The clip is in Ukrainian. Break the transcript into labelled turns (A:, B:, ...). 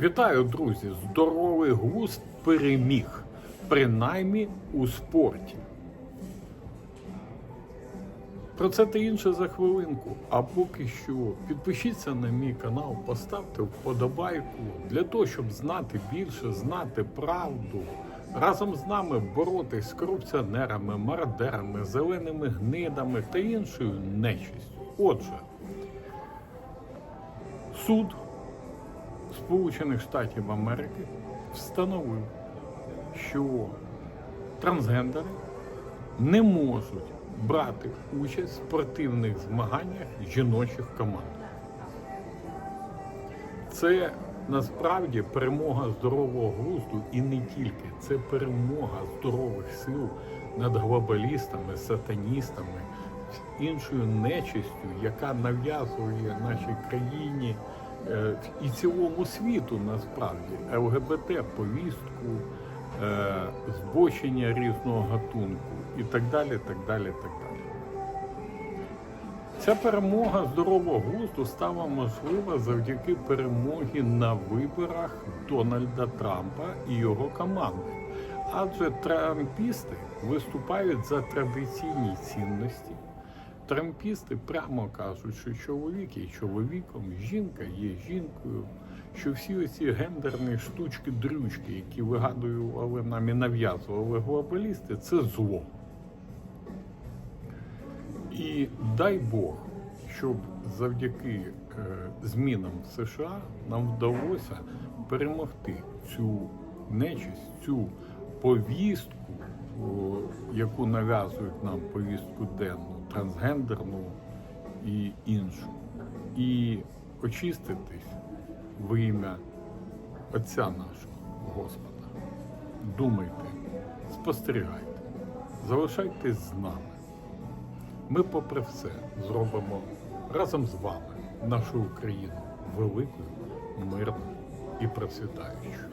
A: Вітаю, друзі! Здоровий глузд переміг, принаймні у спорті. Про це та інше за хвилинку. А поки що підпишіться на мій канал, поставте вподобайку для того, щоб знати більше, знати правду. Разом з нами боротись з корупціонерами, мародерами, зеленими гнидами та іншою нечистю. Отже, суд Сполучених Штатів Америки встановив, що трансгендери не можуть брати участь в спортивних змаганнях жіночих команд. Це насправді перемога здорового глузду і не тільки. Це перемога здорових сил над глобалістами, сатаністами, іншою нечистю, яка нав'язує нашій країні і цілому світу насправді ЛГБТ повістку, е, збочення різного гатунку і так далі. так далі, так далі. Ця перемога здорового глузду стала можлива завдяки перемогі на виборах Дональда Трампа і його команди. Адже трампісти виступають за традиційні цінності. Трампісти прямо кажуть, що чоловік є чоловіком, жінка є жінкою, що всі оці гендерні штучки-дрючки, які вигадували нам і нав'язували глобалісти, це зло. І дай Бог, щоб завдяки е, змінам в США нам вдалося перемогти цю нечисть, цю повістку, яку нав'язують нам повістку денну, трансгендерну і іншу, і очиститись во ім'я Отця нашого Господа. Думайте, спостерігайте, залишайтесь з нами. Ми, попри все, зробимо разом з вами нашу Україну великою, мирною і процвітаючою.